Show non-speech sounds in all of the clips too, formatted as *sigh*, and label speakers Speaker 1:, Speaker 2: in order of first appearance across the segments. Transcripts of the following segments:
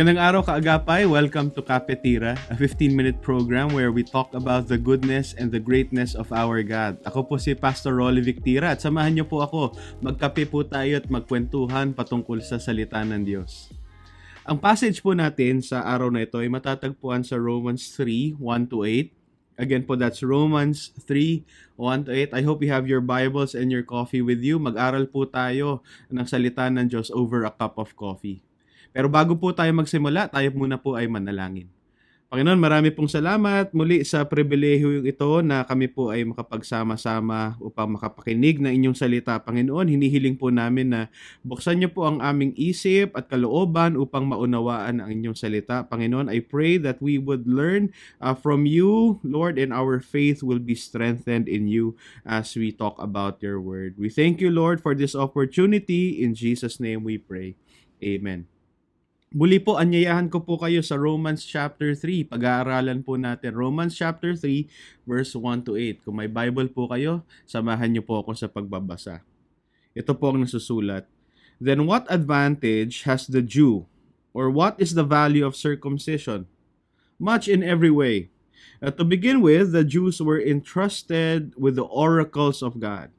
Speaker 1: Magandang araw kaagapay. Welcome to Kapetira, a 15-minute program where we talk about the goodness and the greatness of our God. Ako po si Pastor Rolly Victira at samahan niyo po ako. Magkape po tayo at magkwentuhan patungkol sa salita ng Diyos. Ang passage po natin sa araw na ito ay matatagpuan sa Romans 3, 1 to 8. Again po, that's Romans 3, 1 to 8. I hope you have your Bibles and your coffee with you. Mag-aral po tayo ng salita ng Diyos over a cup of coffee. Pero bago po tayo magsimula, tayo muna po ay manalangin. Panginoon, marami pong salamat muli sa pribilehiyo ito na kami po ay makapagsama-sama upang makapakinig ng inyong salita. Panginoon, hinihiling po namin na buksan niyo po ang aming isip at kalooban upang maunawaan ang inyong salita. Panginoon, I pray that we would learn uh, from you, Lord, and our faith will be strengthened in you as we talk about your word. We thank you, Lord, for this opportunity. In Jesus' name we pray. Amen. Muli po, anyayahan ko po kayo sa Romans chapter 3. Pag-aaralan po natin Romans chapter 3 verse 1 to 8. Kung may Bible po kayo, samahan niyo po ako sa pagbabasa. Ito po ang nasusulat. Then what advantage has the Jew? Or what is the value of circumcision? Much in every way. Uh, to begin with, the Jews were entrusted with the oracles of God.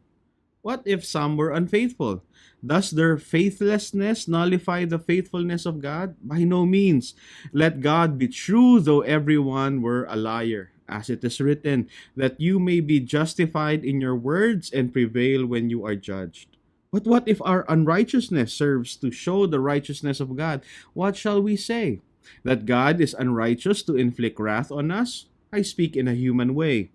Speaker 1: What if some were unfaithful? Does their faithlessness nullify the faithfulness of God? By no means. Let God be true, though everyone were a liar. As it is written, that you may be justified in your words and prevail when you are judged. But what if our unrighteousness serves to show the righteousness of God? What shall we say? That God is unrighteous to inflict wrath on us? I speak in a human way.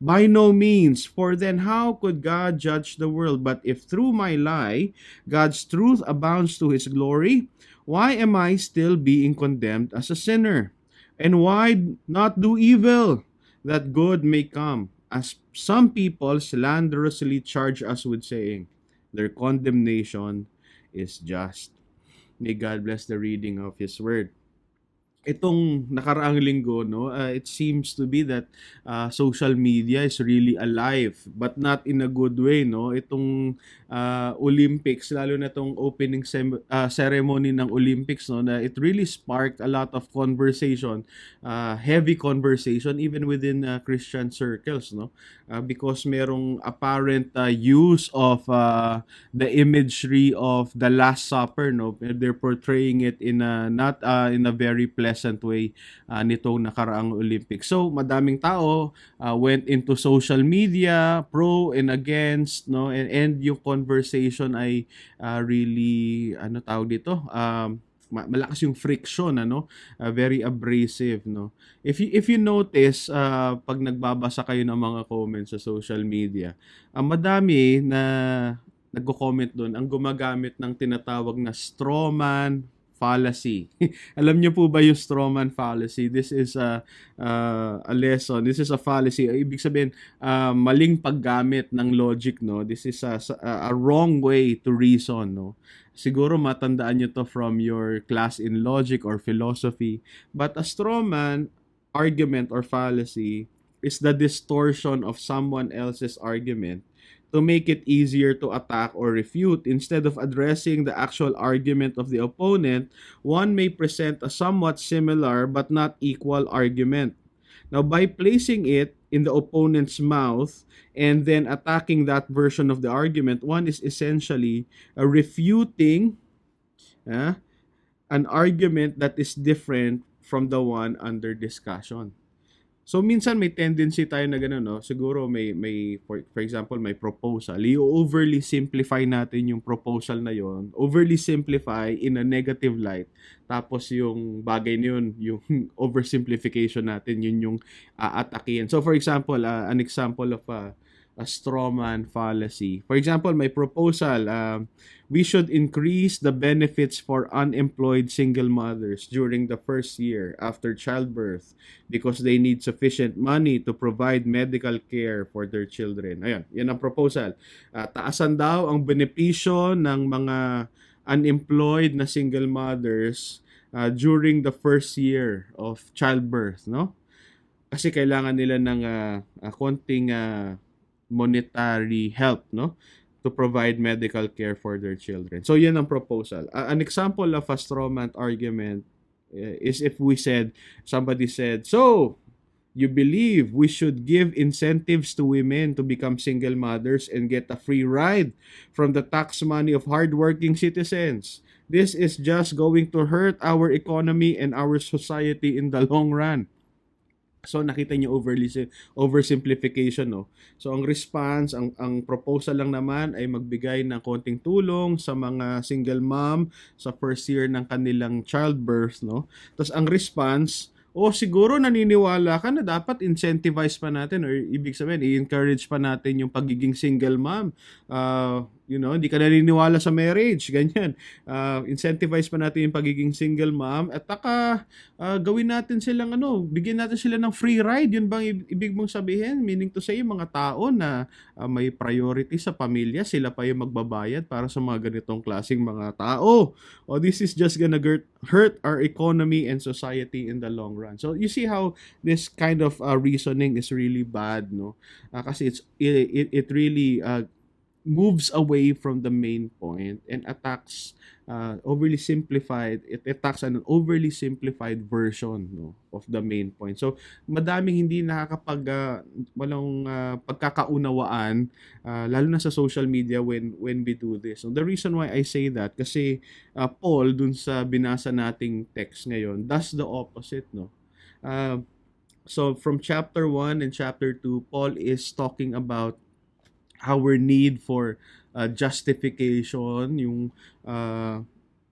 Speaker 1: By no means, for then how could God judge the world? But if through my lie God's truth abounds to his glory, why am I still being condemned as a sinner? And why not do evil that good may come? As some people slanderously charge us with saying, their condemnation is just. May God bless the reading of His Word itong nakaraang linggo no uh, it seems to be that uh, social media is really alive but not in a good way no. Itong uh, Olympics lalo na itong opening sem- uh, ceremony ng Olympics no na it really sparked a lot of conversation uh, heavy conversation even within uh, Christian circles no. Uh, because merong apparent uh, use of uh, the imagery of the last supper no. They're portraying it in a not uh, in a very pleasant pleasant way uh, nitong nakaraang Olympics. So, madaming tao uh, went into social media, pro and against, no? And, and yung conversation ay uh, really, ano tawag dito? Um, malakas yung friction ano uh, very abrasive no if you if you notice uh, pag nagbabasa kayo ng mga comments sa social media uh, madami na nagko-comment doon ang gumagamit ng tinatawag na strawman fallacy. *laughs* Alam niyo po ba yung strawman fallacy? This is a uh, a lesson. This is a fallacy. Ibig sabihin, uh, maling paggamit ng logic, no? This is a, a, wrong way to reason, no? Siguro matandaan niyo to from your class in logic or philosophy. But a strawman argument or fallacy is the distortion of someone else's argument to make it easier to attack or refute. Instead of addressing the actual argument of the opponent, one may present a somewhat similar but not equal argument. Now, by placing it in the opponent's mouth and then attacking that version of the argument, one is essentially uh, refuting uh, an argument that is different from the one under discussion. So minsan may tendency tayo na gano'n, no? Siguro may may for, for example, may proposal. I-overly simplify natin yung proposal na yon. Overly simplify in a negative light. Tapos yung bagay na yun, yung *laughs* oversimplification natin, yun yung aatakin. So for example, uh, an example of uh, a strawman fallacy. For example, my proposal, um, we should increase the benefits for unemployed single mothers during the first year after childbirth because they need sufficient money to provide medical care for their children. Ayun, yan ang proposal. Uh, taasan daw ang benepisyo ng mga unemployed na single mothers uh, during the first year of childbirth, no? Kasi kailangan nila ng uh, uh, konting uh, monetary help no to provide medical care for their children. So yan ang proposal. Uh, an example of a strawman argument Uh, is if we said somebody said, "So, you believe we should give incentives to women to become single mothers and get a free ride from the tax money of hardworking citizens. This is just going to hurt our economy and our society in the long run. So nakita niyo overly oversimplification no. So ang response, ang ang proposal lang naman ay magbigay ng konting tulong sa mga single mom sa first year ng kanilang childbirth no. Tapos ang response o siguro naniniwala ka na dapat incentivize pa natin or ibig sabihin i-encourage pa natin yung pagiging single mom. Uh, you know, hindi ka naniniwala sa marriage, ganyan. Uh, incentivize pa natin yung pagiging single mom at taka uh, gawin natin silang ano, bigyan natin sila ng free ride. Yun bang ibig mong sabihin? Meaning to say, yung mga tao na uh, may priority sa pamilya, sila pa yung magbabayad para sa mga ganitong klaseng mga tao. O oh, this is just gonna hurt our economy and society in the long run. So you see how this kind of uh, reasoning is really bad, no? Uh, kasi it's it, it really uh, moves away from the main point and attacks uh, overly simplified it attacks an overly simplified version no of the main point. So madaming hindi nakakapag uh, walang uh, pagkakaunawaan uh, lalo na sa social media when when we do this. So the reason why I say that kasi uh, Paul dun sa binasa nating text ngayon does the opposite no? Uh, so from chapter 1 and chapter 2 Paul is talking about our need for uh, justification, yung uh,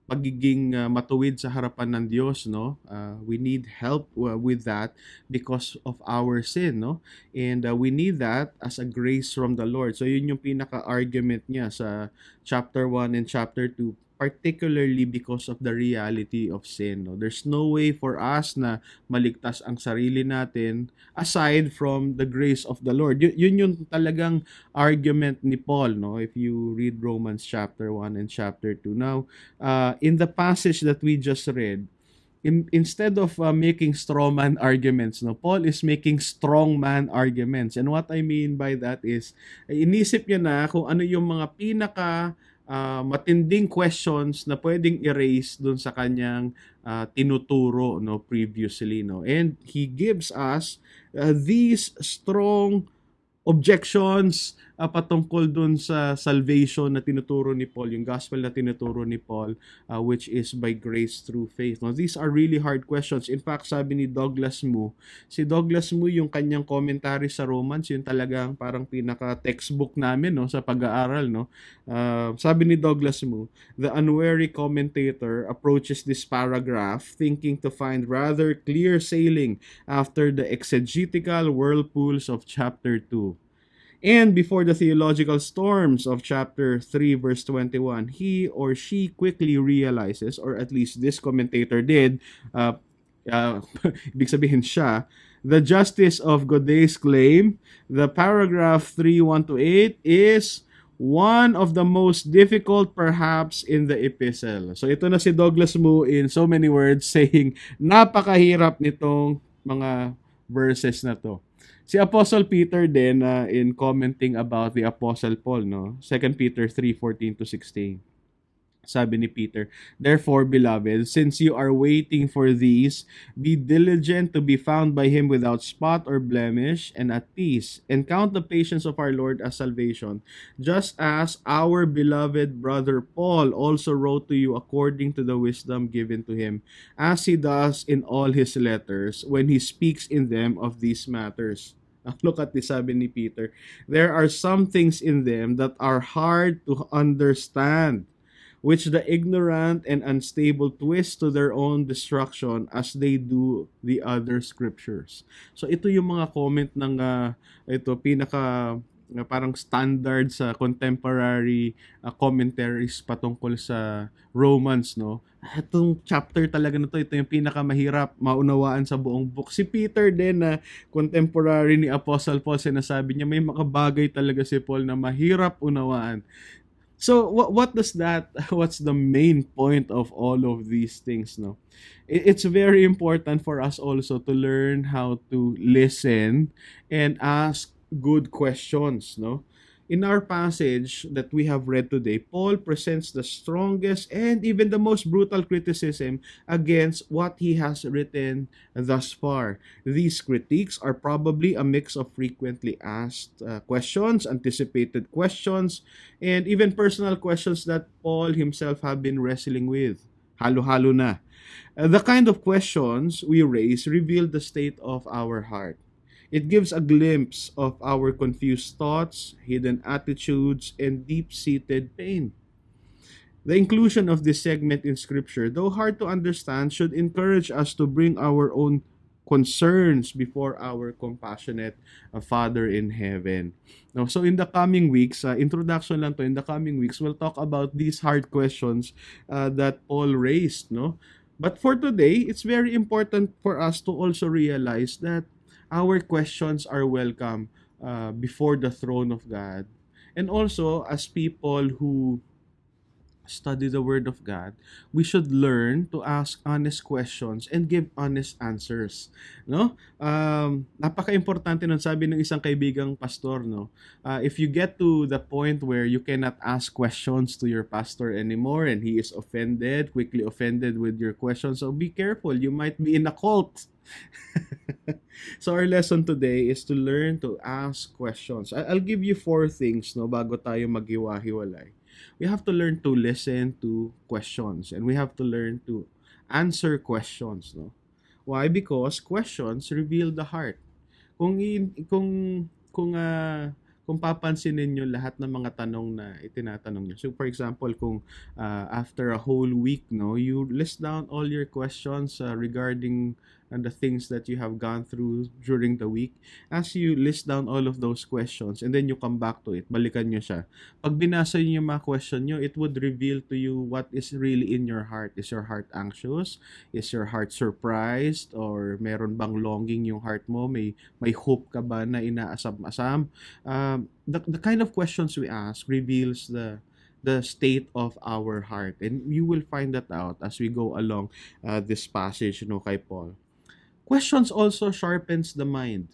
Speaker 1: pagiging uh, matuwid sa harapan ng Diyos, no? Uh, we need help uh, with that because of our sin, no? And uh, we need that as a grace from the Lord. So yun yung pinaka-argument niya sa chapter 1 and chapter 2 particularly because of the reality of sin. No? There's no way for us na maligtas ang sarili natin aside from the grace of the Lord. Y- yun yung talagang argument ni Paul, no? if you read Romans chapter 1 and chapter 2. Now, uh, in the passage that we just read, in, instead of uh, making strawman *laughs* arguments, no, Paul is making strongman arguments. And what I mean by that is, inisip niya na kung ano yung mga pinaka uh, matinding questions na pwedeng erase doon sa kanyang uh, tinuturo no previously no? And he gives us uh, these strong objections uh, patungkol dun sa salvation na tinuturo ni Paul, yung gospel na tinuturo ni Paul, uh, which is by grace through faith. Now, these are really hard questions. In fact, sabi ni Douglas Moo, si Douglas Moo, yung kanyang commentary sa Romans, yung talagang parang pinaka-textbook namin no, sa pag-aaral. No? Uh, sabi ni Douglas Moo, the unwary commentator approaches this paragraph thinking to find rather clear sailing after the exegetical whirlpools of chapter 2. And before the theological storms of chapter 3, verse 21, he or she quickly realizes, or at least this commentator did, uh, uh, *laughs* ibig sabihin siya, the justice of Godet's claim, the paragraph 3, 1 to 8, is one of the most difficult perhaps in the epistle. So ito na si Douglas Moo in so many words saying napakahirap nitong mga verses na to. Si Apostle Peter din uh, in commenting about the Apostle Paul, no? 2 Peter 3:14 to 16. Sabi ni Peter, Therefore, beloved, since you are waiting for these, be diligent to be found by him without spot or blemish and at peace, and count the patience of our Lord as salvation, just as our beloved brother Paul also wrote to you according to the wisdom given to him, as he does in all his letters when he speaks in them of these matters. *laughs* Look at this, sabi ni Peter. There are some things in them that are hard to understand which the ignorant and unstable twist to their own destruction as they do the other scriptures. So ito yung mga comment ng uh, ito pinaka uh, parang standard sa contemporary uh, commentaries patungkol sa Romans no. Itong chapter talaga na to, ito yung pinakamahirap maunawaan sa buong book. Si Peter din na contemporary ni Apostle Paul, sinasabi niya may mga bagay talaga si Paul na mahirap unawaan. So what what does that *laughs* what's the main point of all of these things no? It's very important for us also to learn how to listen and ask good questions no. In our passage that we have read today, Paul presents the strongest and even the most brutal criticism against what he has written thus far. These critiques are probably a mix of frequently asked uh, questions, anticipated questions, and even personal questions that Paul himself have been wrestling with. Halo-halo na. Uh, the kind of questions we raise reveal the state of our heart. It gives a glimpse of our confused thoughts, hidden attitudes, and deep seated pain. The inclusion of this segment in Scripture, though hard to understand, should encourage us to bring our own concerns before our compassionate uh, Father in heaven. Now, so in the coming weeks, uh, introduction lang to, in the coming weeks, we'll talk about these hard questions uh, that Paul raised, no? But for today, it's very important for us to also realize that our questions are welcome uh, before the throne of God. And also, as people who study the Word of God, we should learn to ask honest questions and give honest answers. No? Um, napaka-importante nun, sabi ng isang kaibigang pastor, no? Uh, if you get to the point where you cannot ask questions to your pastor anymore and he is offended, quickly offended with your questions, so be careful. You might be in a cult. *laughs* so our lesson today is to learn to ask questions. I'll give you four things no bago tayo maghiwa-hiwalay we have to learn to listen to questions and we have to learn to answer questions no? Why? Because questions reveal the heart. Kung kung kung uh, kung papansin niyo lahat ng mga tanong na itinatanong niyo. So for example, kung uh, after a whole week, no, you list down all your questions uh, regarding and the things that you have gone through during the week. As you list down all of those questions and then you come back to it, balikan nyo siya. Pag binasa nyo yung mga question nyo, it would reveal to you what is really in your heart. Is your heart anxious? Is your heart surprised? Or meron bang longing yung heart mo? May, may hope ka ba na inaasam-asam? Um, the, the kind of questions we ask reveals the the state of our heart and you will find that out as we go along uh, this passage know kay Paul Questions also sharpens the mind.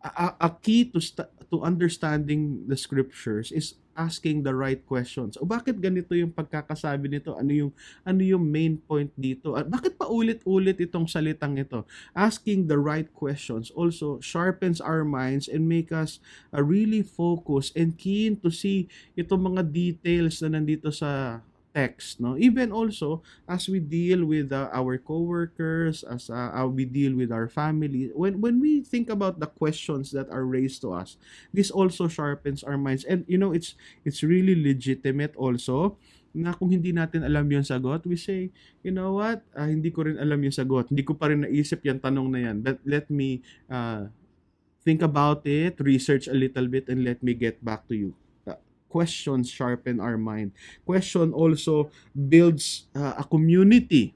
Speaker 1: A, a key to st- to understanding the scriptures is asking the right questions. O bakit ganito yung pagkakasabi nito? Ano yung ano yung main point dito? At bakit pa ulit-ulit itong salitang ito? Asking the right questions also sharpens our minds and make us uh, really focus and keen to see itong mga details na nandito sa text no even also as we deal with uh, our coworkers as uh, uh, we deal with our family when when we think about the questions that are raised to us this also sharpens our minds and you know it's it's really legitimate also na kung hindi natin alam yung sagot, we say, you know what, uh, hindi ko rin alam yung sagot. Hindi ko pa rin naisip yung tanong na yan. But let me uh, think about it, research a little bit, and let me get back to you questions sharpen our mind. Question also builds uh, a community.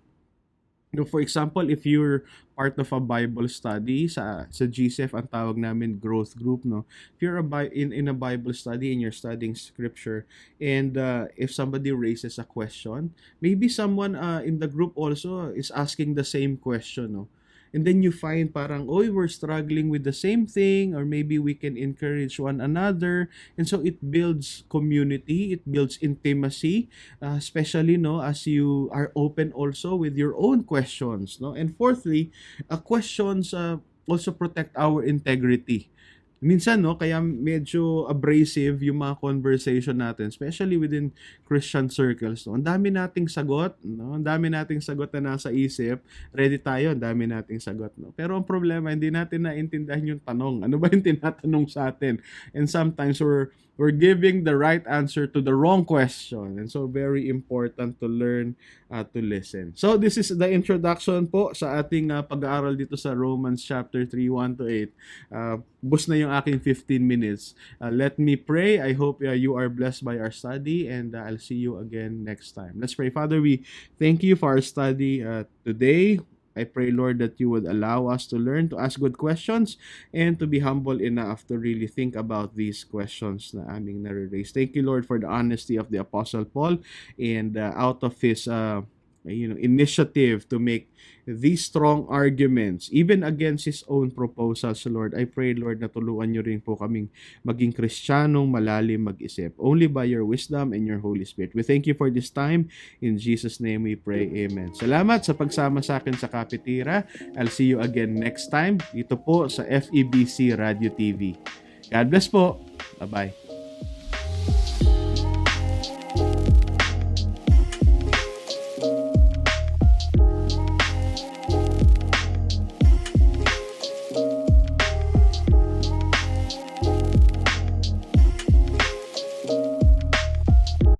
Speaker 1: You know, for example, if you're part of a Bible study sa sa GCF ang tawag namin growth group no. If you're a in in a Bible study and you're studying scripture and uh, if somebody raises a question, maybe someone uh, in the group also is asking the same question no and then you find parang, oy, we're struggling with the same thing, or maybe we can encourage one another. And so it builds community, it builds intimacy, uh, especially, no, as you are open also with your own questions, no. And fourthly, uh, questions uh, also protect our integrity minsan no kaya medyo abrasive yung mga conversation natin especially within Christian circles no. Ang dami nating sagot no. Ang dami nating sagot na nasa isip. Ready tayo ang dami nating sagot no. Pero ang problema hindi natin naintindihan yung tanong. Ano ba yung tinatanong sa atin? And sometimes we're we're giving the right answer to the wrong question. And so very important to learn uh, to listen. So this is the introduction po sa ating uh, pag-aaral dito sa Romans chapter 3, 1 to 8. Uh, bus na yung aking 15 minutes. Uh, let me pray. I hope uh, you are blessed by our study and uh, I'll see you again next time. Let's pray. Father, we thank you for our study uh, today. I pray, Lord, that you would allow us to learn to ask good questions and to be humble enough to really think about these questions na aming nare-raise. Thank you, Lord, for the honesty of the Apostle Paul and uh, out of his uh, you know, initiative to make these strong arguments, even against his own proposals, Lord. I pray, Lord, na tulungan niyo rin po kaming maging kristyanong malalim mag-isip. Only by your wisdom and your Holy Spirit. We thank you for this time. In Jesus' name we pray. Amen. Salamat sa pagsama sa akin sa Kapitira. I'll see you again next time dito po sa FEBC Radio TV. God bless po. Bye-bye.